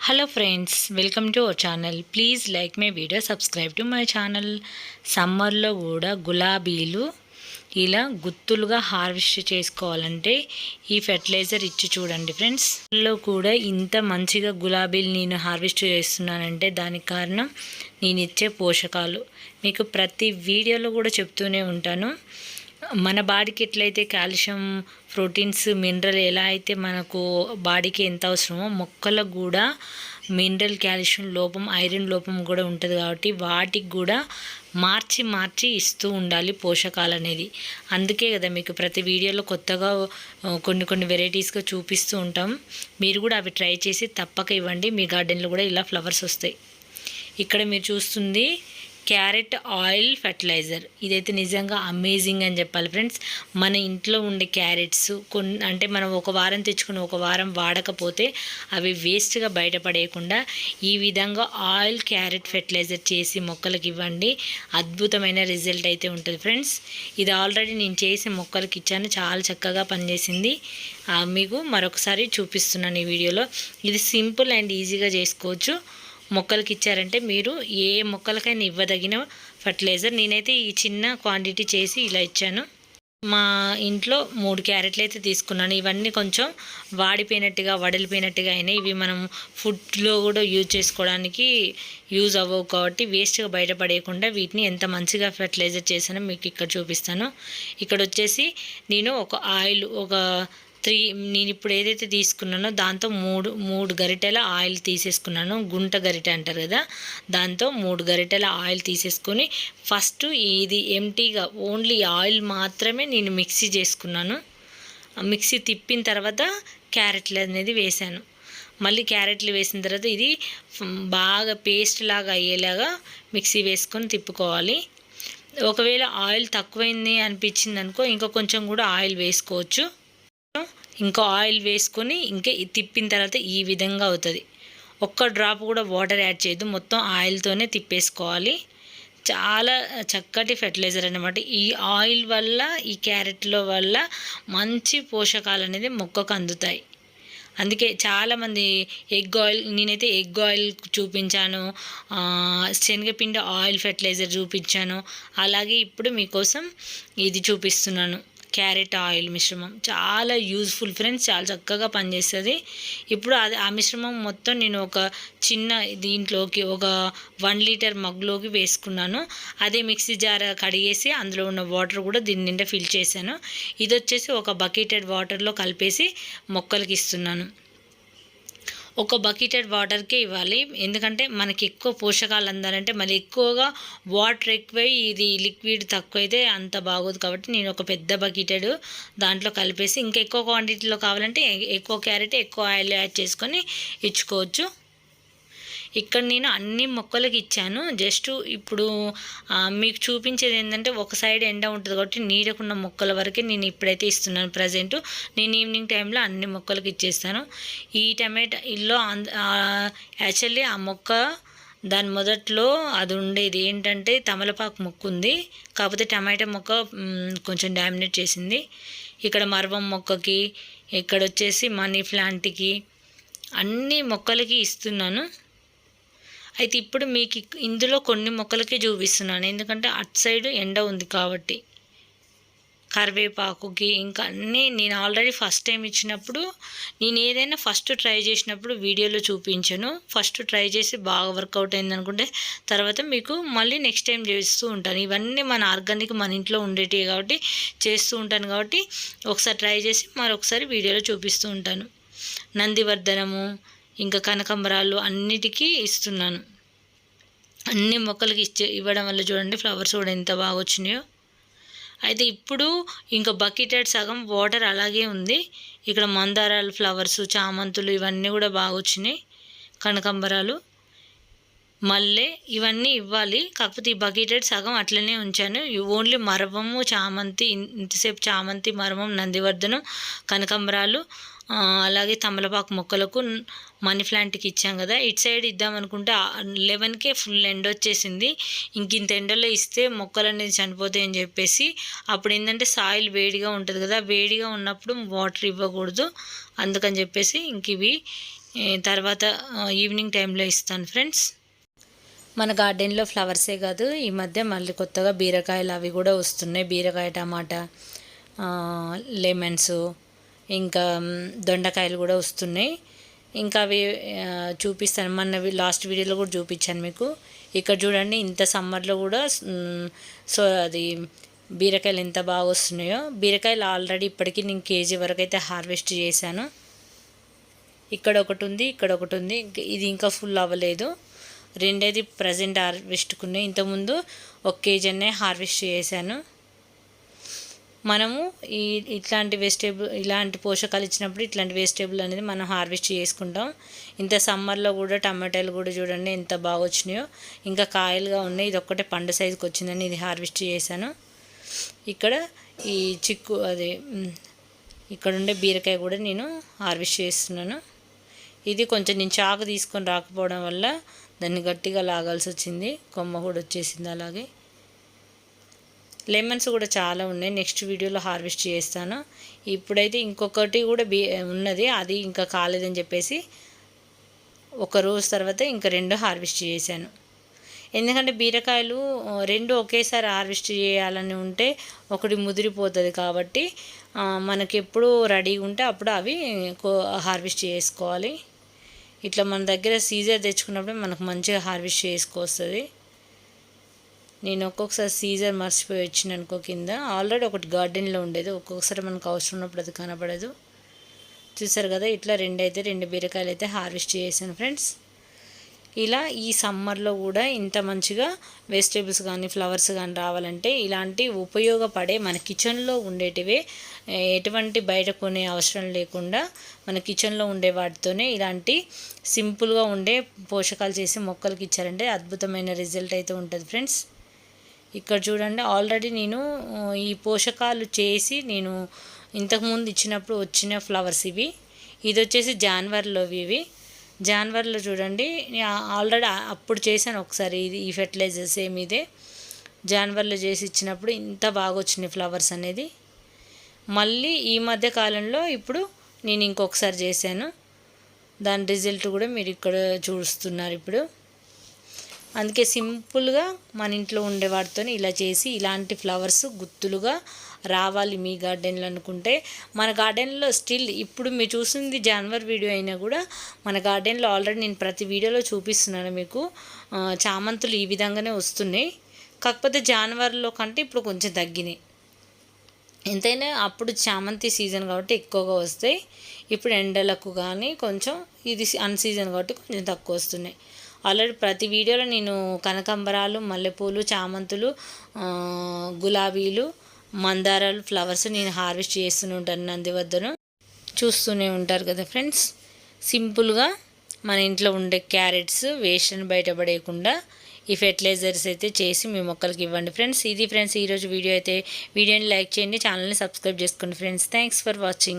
Hello friends welcome to our channel please like my video subscribe to my channel సమ్మర్లో కూడా గులాబీలు ఇలా గుత్తులుగా హార్వెస్ట్ చేసుకోవాలంటే ఈ ఫెర్టిలైజర్ ఇచ్చి చూడండి ఫ్రెండ్స్లో కూడా ఇంత మంచిగా గులాబీలు నేను హార్వెస్ట్ చేస్తున్నానంటే దానికి కారణం నేను ఇచ్చే పోషకాలు. మీకు ప్రతి వీడియోలో కూడా చెప్తూనే ఉంటాను. మన బాడీకి ఎట్లయితే కాల్షియం ప్రోటీన్స్ మినరల్ ఎలా అయితే మనకు బాడీకి ఎంత అవసరమో మొక్కలకు కూడా మినరల్ కాల్షియం లోపం ఐరన్ లోపం కూడా ఉంటుంది కాబట్టి వాటికి కూడా మార్చి మార్చి ఇస్తూ ఉండాలి పోషకాలు అనేది. అందుకే కదా మీకు ప్రతి వీడియోలో కొత్తగా కొన్ని కొన్ని వెరైటీస్గా చూపిస్తూ ఉంటాం. మీరు కూడా అవి ట్రై చేసి తప్పక ఇవ్వండి. మీ గార్డెన్లో కూడా ఇలా ఫ్లవర్స్ వస్తాయి. ఇక్కడ మీరు చూస్తుంది క్యారెట్ ఆయిల్ ఫెర్టిలైజర్. ఇదైతే నిజంగా అమేజింగ్ అని చెప్పాలి ఫ్రెండ్స్. మన ఇంట్లో ఉండే క్యారెట్స్ కొన్ని అంటే మనం ఒక వారం తెచ్చుకుని ఒక వారం వాడకపోతే అవి వేస్ట్గా బయటపడేయకుండా ఈ విధంగా ఆయిల్ క్యారెట్ ఫెర్టిలైజర్ చేసి మొక్కలకి ఇవ్వండి. అద్భుతమైన రిజల్ట్ అయితే ఉంటుంది ఫ్రెండ్స్. ఇది ఆల్రెడీ నేను చేసి మొక్కలకి ఇచ్చాను. చాలా చక్కగా పనిచేసింది. మీకు మరొకసారి చూపిస్తున్నాను ఈ వీడియోలో. ఇది సింపుల్ అండ్ ఈజీగా చేసుకోవచ్చు. మొక్కలకి ఇచ్చారంటే మీరు ఏ మొక్కలకైనా ఇవ్వదగిన ఫర్టిలైజర్. నేనైతే ఈ చిన్న క్వాంటిటీ చేసి ఇలా ఇచ్చాను. మా ఇంట్లో మూడు క్యారెట్లు అయితే తీసుకున్నాను. ఇవన్నీ కొంచెం వాడిపోయినట్టుగా వడిలిపోయినట్టుగా అయినాయి. ఇవి మనం ఫుడ్లో కూడా యూజ్ చేసుకోవడానికి యూజ్ అవ్వవు కాబట్టి వేస్ట్గా బయటపడేయకుండా వీటిని ఎంత మంచిగా ఫెర్టిలైజర్ చేసానో మీకు ఇక్కడ చూపిస్తాను. ఇక్కడ వచ్చేసి నేను ఒక ఆయిల్ ఒక త్రీ నేను ఇప్పుడు ఏదైతే తీసుకున్నానో దాంతో మూడు మూడు గరిటెల ఆయిల్ తీసేసుకున్నాను. గుంట గరిటె అంటారు కదా దాంతో మూడు గరిటెల ఆయిల్ తీసేసుకొని ఫస్ట్ ఇది ఎంటీగా ఓన్లీ ఆయిల్ మాత్రమే నేను మిక్సీ చేసుకున్నాను. మిక్సీ తిప్పిన తర్వాత క్యారెట్లు అనేది వేసాను మళ్ళీ క్యారెట్లు వేసిన తర్వాత ఇది బాగా పేస్ట్ లాగా అయ్యేలాగా మిక్సీ వేసుకొని తిప్పుకోవాలి. ఒకవేళ ఆయిల్ తక్కువైంది అనిపించింది అనుకో ఇంకా కొంచెం కూడా ఆయిల్ వేసుకోవచ్చు. ఇంకా ఆయిల్ వేసుకొని ఇంకా తిప్పిన తర్వాత ఈ విధంగా అవుతుంది. ఒక్క డ్రాప్ కూడా వాటర్ యాడ్ చేయొద్దు. మొత్తం ఆయిల్తోనే తిప్పేసుకోవాలి. చాలా చక్కటి ఫెర్టిలైజర్ అనమాట ఈ ఆయిల్ వల్ల ఈ క్యారెట్లో వల్ల మంచి పోషకాలు అనేది మొక్కకు అందుతాయి. అందుకే చాలామంది ఎగ్ ఆయిల్ నేనైతే ఎగ్ ఆయిల్ చూపించాను. శనగపిండి ఆయిల్ ఫెర్టిలైజర్ చూపించాను. అలాగే ఇప్పుడు మీకోసం ఇది చూపిస్తున్నాను. క్యారెట్ ఆయిల్ మిశ్రమం చాలా యూజ్ఫుల్ ఫ్రెండ్స్ చాలా చక్కగా పనిచేస్తుంది. ఇప్పుడు అది ఆ మిశ్రమం మొత్తం నేను ఒక చిన్న దీంట్లోకి ఒక వన్ లీటర్ మగ్లోకి వేసుకున్నాను. అదే మిక్సీ జార్ కడిగేసి అందులో ఉన్న వాటర్ కూడా దీని నిండా ఫిల్ చేశాను. ఇది వచ్చేసి ఒక బకెటెడ్ వాటర్లో కలిపేసి మొక్కలకి ఇస్తున్నాను. ఒక బకెటెడ్ వాటర్కే ఇవ్వాలి. ఎందుకంటే మనకి ఎక్కువ పోషకాలు అందాలంటే మళ్ళీ ఎక్కువగా వాటర్ ఎక్కువై ఇది లిక్విడ్ తక్కువైతే అంత బాగోదు కాబట్టి నేను ఒక పెద్ద బకెటెడ్ దాంట్లో కలిపేసి ఇంకా ఎక్కువ క్వాంటిటీలో కావాలంటే ఎక్కువ క్యారెట్ ఎక్కువ ఆయిల్ యాడ్ చేసుకొని ఇచ్చుకోవచ్చు. ఇక్కడ నేను అన్ని మొక్కలకి ఇచ్చాను. జస్ట్ ఇప్పుడు మీకు చూపించేది ఏంటంటే ఒక సైడ్ ఎండ ఉంటుంది కాబట్టి నీడకున్న మొక్కల వరకే నేను ఇప్పుడైతే ఇస్తున్నాను ప్రజెంట్. నేను ఈవినింగ్ టైంలో అన్ని మొక్కలకి ఇచ్చేస్తాను. ఈ టమాటా ఇల్లో యాక్చువల్లీ ఆ మొక్క దాని మొదట్లో అది ఉండేది ఏంటంటే తమలపాకు మొక్క ఉంది. కాకపోతే టమాటా మొక్క కొంచెం డామినేట్ చేసింది. ఇక్కడ మరవం మొక్కకి ఇక్కడ వచ్చేసి మనీ ప్లాంట్కి అన్ని మొక్కలకి ఇస్తున్నాను. అయితే ఇప్పుడు మీకు ఇందులో కొన్ని మొక్కలకే చూపిస్తున్నాను. ఎందుకంటే అటు సైడ్ ఎండ ఉంది కాబట్టి. కరివేపాకుకి ఇంకా అన్నీ నేను ఆల్రెడీ ఫస్ట్ టైం ఇచ్చినప్పుడు నేను ఏదైనా ఫస్ట్ ట్రై చేసినప్పుడు వీడియోలో చూపించాను. ఫస్ట్ ట్రై చేసి బాగా వర్కౌట్ అయింది అనుకుంటే తర్వాత మీకు మళ్ళీ నెక్స్ట్ టైం చేస్తూ ఉంటాను. ఇవన్నీ మన ఆర్గానిక్ మన ఇంట్లో ఉండేటివి కాబట్టి చేస్తూ ఉంటాను కాబట్టి ఒకసారి ట్రై చేసి మరొకసారి వీడియోలో చూపిస్తూ ఉంటాను. నందివర్ధనము ఇంకా కనకంబరాలు అన్నిటికీ ఇస్తున్నాను. అన్ని మొక్కలకి ఇచ్చే ఇవ్వడం వల్ల చూడండి ఫ్లవర్స్ కూడా ఎంత బాగా వచ్చినాయో. అయితే ఇప్పుడు ఇంకా బకెటెడ్ సగం వాటర్ అలాగే ఉంది. ఇక్కడ మందారాలు ఫ్లవర్స్ చామంతులు ఇవన్నీ కూడా బాగా వచ్చినాయి. కనకంబరాలు మల్లె ఇవన్నీ ఇవ్వాలి. కాకపోతే ఈ బకెటెడ్ సగం అట్లనే ఉంచాను. ఓన్లీ మరవము చామంతి ఇంతసేపు చామంతి మరవం నందివర్ధనం కనకంబరాలు అలాగే తమలపాకు మొక్కలకు మనీ ప్లాంట్కి ఇచ్చాం కదా. ఇటు సైడ్ ఇద్దాం అనుకుంటే లెవెన్కే ఫుల్ ఎండ వచ్చేసింది. ఇంక ఇంత ఎండలో ఇస్తే మొక్కలు అనేది చనిపోతాయి అని చెప్పేసి అప్పుడు ఏంటంటే సాయిల్ వేడిగా ఉంటుంది కదా. వేడిగా ఉన్నప్పుడు వాటర్ ఇవ్వకూడదు. అందుకని చెప్పేసి ఇంక ఇవి తర్వాత ఈవినింగ్ టైంలో ఇస్తాను ఫ్రెండ్స్. మన గార్డెన్లో ఫ్లవర్సే కాదు. ఈ మధ్య మళ్ళీ కొత్తగా బీరకాయలు అవి కూడా వస్తున్నాయి. బీరకాయ టమాటా లెమన్స్ ఇంకా దొండకాయలు కూడా వస్తున్నాయి. ఇంకా అవి చూపిస్తాను. మొన్న లాస్ట్ వీడియోలో కూడా చూపించాను మీకు. ఇక్కడ చూడండి ఇంత సమ్మర్లో కూడా సో అది బీరకాయలు ఎంత బాగా వస్తున్నాయో. బీరకాయలు ఆల్రెడీ ఇప్పటికీ నేను కేజీ వరకు అయితే హార్వెస్ట్ చేశాను. ఇక్కడ ఒకటి ఉంది ఇక్కడ ఒకటి ఉంది. ఇది ఇంకా ఫుల్ అవ్వలేదు. రెండేది ప్రజెంట్ హార్వెస్ట్కున్నాయి. ఇంతకుముందు ఒక కేజీ అనే హార్వెస్ట్ చేశాను. మనము ఈ ఇట్లాంటి వెజిటేబుల్ ఇలాంటి పోషకాలు ఇచ్చినప్పుడు ఇట్లాంటి వెజిటేబుల్ అనేది మనం హార్వెస్ట్ చేసుకుంటాం. ఇంత సమ్మర్లో కూడా టమాటాలు కూడా చూడండి ఎంత బాగా వచ్చినాయో. ఇంకా కాయలుగా ఉన్నాయి. ఇది ఒక్కటే పండు సైజుకి వచ్చిందని ఇది హార్వెస్ట్ చేశాను. ఇక్కడ ఈ చిక్కు అదే ఇక్కడ ఉండే బీరకాయ కూడా నేను హార్వెస్ట్ చేస్తున్నాను. ఇది కొంచెం నేను చాకు తీసుకొని రాకపోవడం వల్ల దాన్ని గట్టిగా లాగాల్సి వచ్చింది. కొమ్మ కూడా వచ్చేసింది అలాగే. లెమన్స్ కూడా చాలా ఉన్నాయి. నెక్స్ట్ వీడియోలో హార్వెస్ట్ చేస్తాను. ఇప్పుడైతే ఇంకొకటి కూడా బీ ఉన్నది. అది ఇంకా కాలేదని చెప్పేసి ఒక రోజు తర్వాత ఇంకా రెండు హార్వెస్ట్ చేశాను. ఎందుకంటే బీరకాయలు రెండు ఒకేసారి హార్వెస్ట్ చేయాలని ఉంటే ఒకటి ముదిరిపోతుంది కాబట్టి మనకి ఎప్పుడు రెడీగా ఉంటే అప్పుడు అవి కో- హార్వెస్ట్ చేసుకోవాలి. ఇట్లా మన దగ్గర సీజర్ తెచ్చుకున్నప్పుడు మనకు మంచిగా హార్వెస్ట్ చేసుకోవస్తుంది నేను ఒక్కొక్కసారి సీజర్ మర్చిపోయి వచ్చిన అనుకో కింద. ఆల్రెడీ ఒకటి గార్డెన్లో ఉండేది. ఒక్కొక్కసారి మనకు అవసరం ఉన్నప్పుడు అది కనబడదు. చూసారు కదా ఇట్లా రెండు అయితే రెండు బీరకాయలు అయితే హార్వెస్ట్ చేశాను ఫ్రెండ్స్. ఇలా ఈ సమ్మర్లో కూడా ఇంత మంచిగా వెజిటేబుల్స్ కానీ ఫ్లవర్స్ కానీ రావాలంటే ఇలాంటి ఉపయోగపడే మన కిచెన్లో ఉండేటివే ఎటువంటి బయట కొనే అవసరం లేకుండా మన కిచెన్లో ఉండే వాటితోనే ఇలాంటి సింపుల్గా ఉండే పోషకాలు చేసి మొక్కలకి ఇచ్చారంటే అద్భుతమైన రిజల్ట్ అయితే ఉంటుంది ఫ్రెండ్స్. ఇక్కడ చూడండి ఆల్రెడీ నేను ఈ పోషకాలు చేసి నేను ఇంతకుముందు ఇచ్చినప్పుడు వచ్చిన ఫ్లవర్స్ ఇవి. ఇది వచ్చేసి జాన్వర్లోవి ఇవి. జాన్వర్లో చూడండి ఆల్రెడీ అప్పుడు చేశాను ఒకసారి ఇది ఈ ఫెర్టిలైజర్ సేమ్ ఇదే. జాన్వర్లో చేసి ఇచ్చినప్పుడు ఇంత బాగా వచ్చినాయి ఫ్లవర్స్ అనేది. మళ్ళీ ఈ మధ్య కాలంలో ఇప్పుడు నేను ఇంకొకసారి చేశాను. దాని రిజల్ట్ కూడా మీరు ఇక్కడ చూస్తున్నారు ఇప్పుడు. అందుకే సింపుల్గా మన ఇంట్లో ఉండే వాటితో ఇలా చేసి ఇలాంటి ఫ్లవర్స్ గుత్తులుగా రావాలి మీ గార్డెన్లో అనుకుంటే. మన గార్డెన్లో స్టిల్ ఇప్పుడు మీరు చూసింది జాన్వర్ వీడియో అయినా కూడా మన గార్డెన్లో ఆల్రెడీ నేను ప్రతి వీడియోలో చూపిస్తున్నాను మీకు. చామంతులు ఈ విధంగానే వస్తున్నాయి. కాకపోతే జాన్వర్లో కంటే ఇప్పుడు కొంచెం తగ్గినాయి. ఎంతైనా అప్పుడు చామంతి సీజన్ కాబట్టి ఎక్కువగా వస్తాయి. ఇప్పుడు ఎండలకు కానీ కొంచెం ఇది అన్ సీజన్ కాబట్టి కొంచెం తక్కువ వస్తున్నాయి. ఆల్రెడీ ప్రతి వీడియోలో నేను కనకాంబరాలు మల్లెపూలు చామంతులు గులాబీలు మందారాలు ఫ్లవర్స్ నేను హార్వెస్ట్ చేస్తూనే ఉంటాను నంది వద్దను చూస్తూనే ఉంటారు కదా ఫ్రెండ్స్. సింపుల్గా మన ఇంట్లో ఉండే క్యారెట్స్ వేస్ట్ని బయటపడేయకుండా ఈ ఫెర్టిలైజర్స్ అయితే చేసి మీ మొక్కలకి ఇవ్వండి ఫ్రెండ్స్. ఇది ఫ్రెండ్స్ ఈరోజు వీడియో అయితే. వీడియోని లైక్ చేయండి ఛానల్ని సబ్స్క్రైబ్ చేసుకోండి ఫ్రెండ్స్. Thanks for watching.